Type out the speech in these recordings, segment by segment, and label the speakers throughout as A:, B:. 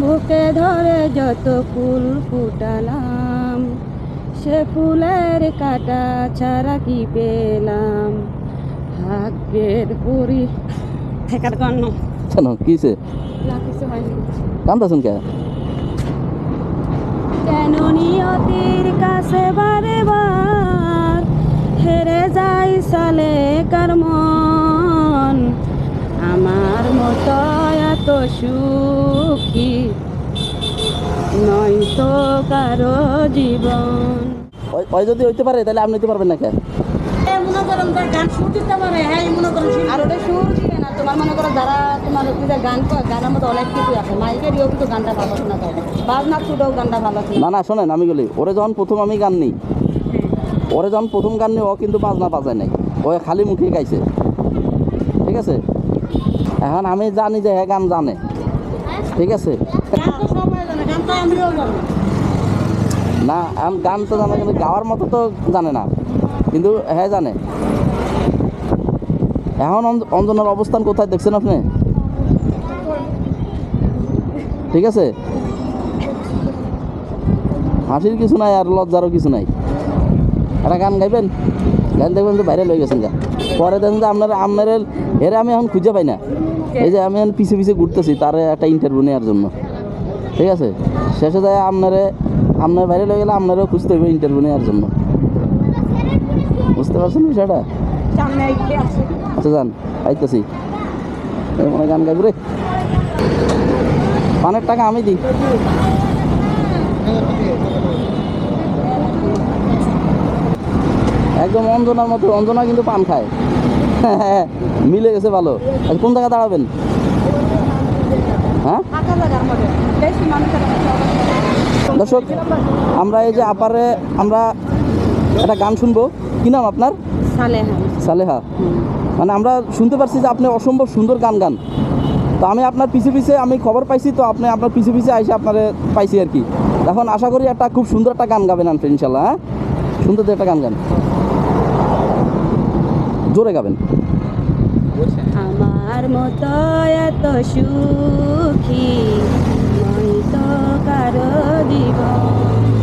A: বুকে ধরে যত ফুল ফুটালাম সে ফুলের কাটা ছাড়া কি পেলাম? ভাগ্যের পরি থেকার কর্ণ
B: কেন কিসে
A: না কিছু হয়নি।
B: কান্দাছেন কে
A: কেন নিয়তির কাছে বারে বার হেরে যাই সালে কার মন? আমার মতো এত সুখী নয় তো কারও জীবন।
B: ওই- যদি হইতে পারে তাহলে আপনি নিতে পারবেন না কে?
A: মনে করেন তার গান সুর দিতে পারে। হ্যাঁ মনে করেন আর ওটা সুর দিবে না তোমার মনে করো যারা তোমার যে গান কয় গানের মধ্যে অনেক কিছু আছে। মাইকেরও কিন্তু গানটা ভালো শোনা যায়। বাজনা ছুটেও গানটা ভালো শোনা
B: না না শোনেন আমি বলি ওরে যখন প্রথম আমি গান নিই ওরে যখন প্রথম গান নিই ও কিন্তু বাজনা বাজায় নাই। ও খালি মুখে গাইছে। ঠিক আছে? এখন আমি জানি যে হ্যাঁ গান জানে। ঠিক আছে? না এখন গান তো জানে, কিন্তু গাওয়ার মতো তো জানে না। কিন্তু হ্যাঁ জানে। এখন অঞ্জনার অবস্থান কোথায় দেখছেন আপনি? ঠিক আছে? হাসির কিছু নাই আর লজ্জারও কিছু নাই। একটা গান গাইবেন? গান দেখবেন যে বাইরে লয়ে গেছেন গা। পরে দেখেন যে আপনার আপনার এর আমি এখন খুঁজে পাই না। এই যে আমি এখন পিছে পিছে ঘুরতেছি, তার একটা ইন্টারভিউ নেওয়ার জন্য। ঠিক আছে? শেষে যায় আপনারে আপনার বাইরে লয়ে গেলে আপনারও খুঁজতে হবে ইন্টারভিউ নেওয়ার জন্য। বুঝতে পারছেন বিষয়টা? আচ্ছা যান আইতেছি। মনে গান গাইব রে। পানের টাকা আমি দিই। একদম অঞ্জনার মতো অঞ্জনা কিন্তু পান খায়। মিলে গেছে ভালো। আচ্ছা, কোন জায়গায় দাঁড়াবেন? হ্যাঁ? দর্শক আমরা এই যে আপারে আমরা একটা গান শুনব। কি নাম আপনার? সালেহা। মানে আমরা শুনতে পারছি যে আপনি অসম্ভব সুন্দর গান গান। তো আমি আপনার পিছে পিছে আমি খবর পাইছি তো আপনি আপনার পিছে পিছে আইসে আপনার পাইছি আর কি। এখন আশা করি একটা খুব সুন্দর একটা গান গাবেন আনফে ইনশাল্লাহ হ্যাঁ? সুন্দর একটা গান গান। জোরে গাবেন।
A: আমার মতো এত সুখী নয় তো কারও জীবন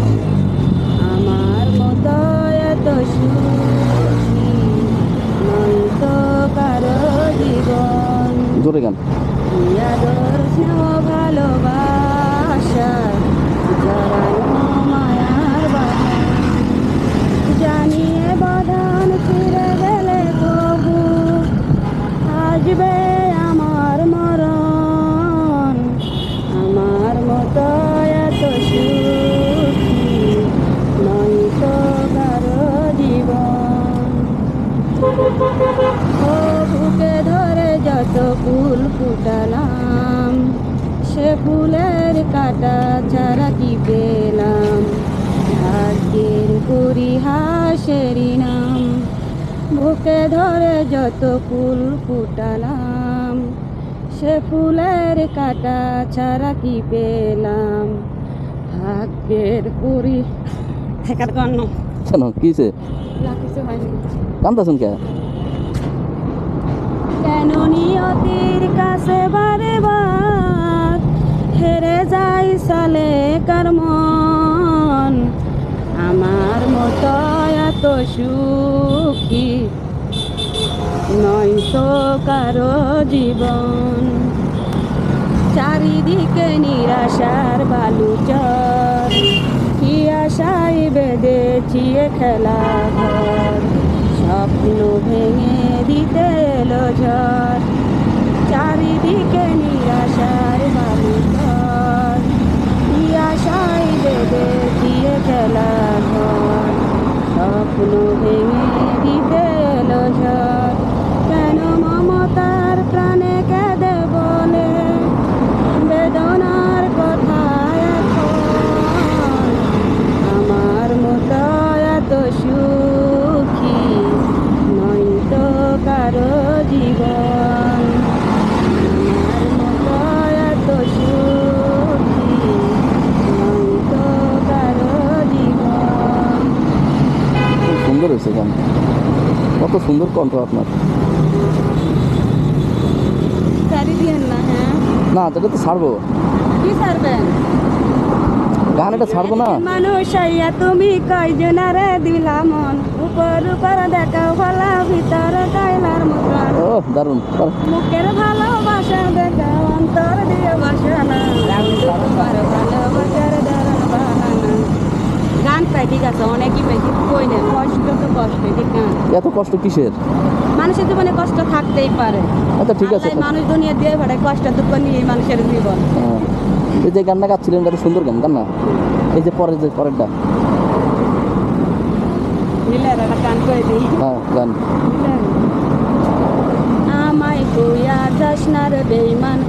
A: কাটা ছাড়া কি পেলাম ভাগ্যের পরিহাসেরই নাম বুকে ধরে যত ফুল ফুটালাম সে ফুলের কাটা ছাড়া কি পেলাম ভাগ্যের পরি থেকার কর্ণ
B: কেন কিসে
A: কিছু
B: কান্দাছেন কে
A: কেন নিয়তির কাছে বার মতো এত সুখী। নয় তো কারও জীবন। চারিদিকে নিরাশার বালুচর। কি আশায় বেঁধেছি খেলা ঘর। স্বপ্ন ভেঙে দিতে এলো ঝড়।
B: কত সুন্দর কণ্ঠ আপনার।
A: না হ্যাঁ।
B: এটা তো ছাড়বো।
A: কি সারবে
B: গান এটা ছাড়বো না।
A: মানুষ আইয়া তুমি কয়জনারে দিলা মন? উপর উপর দেখাও ভালা ভিতর কাইলার মতন।
B: ও দারুণ।
A: মুখের ভালোবাসা দেখাও অন্তর দিয়ে বাসা না তোমার ভালোবাসার ধরন বাহানা গান পাই ঠিক আছে অনেকই কই না কষ্ট তো কষ্ট ঠিক গান
B: এত কষ্ট কিসের?
A: মানুষের জীবনে কষ্ট থাকতেই পারে।
B: আচ্ছা ঠিক আছে।
A: মানুষ দুনিয়া দিয়ে পারে কষ্ট দুঃখ নিয়ে মানুষের জীবন।
B: হ্যাঁ। এই যে গানটা গাচ্ছিলেন এটা সুন্দর গান গান না? এই যে পরের যে পরেরটা। হ্যাঁ গান।
A: আমায় কইয়া যাস না রে বেইমান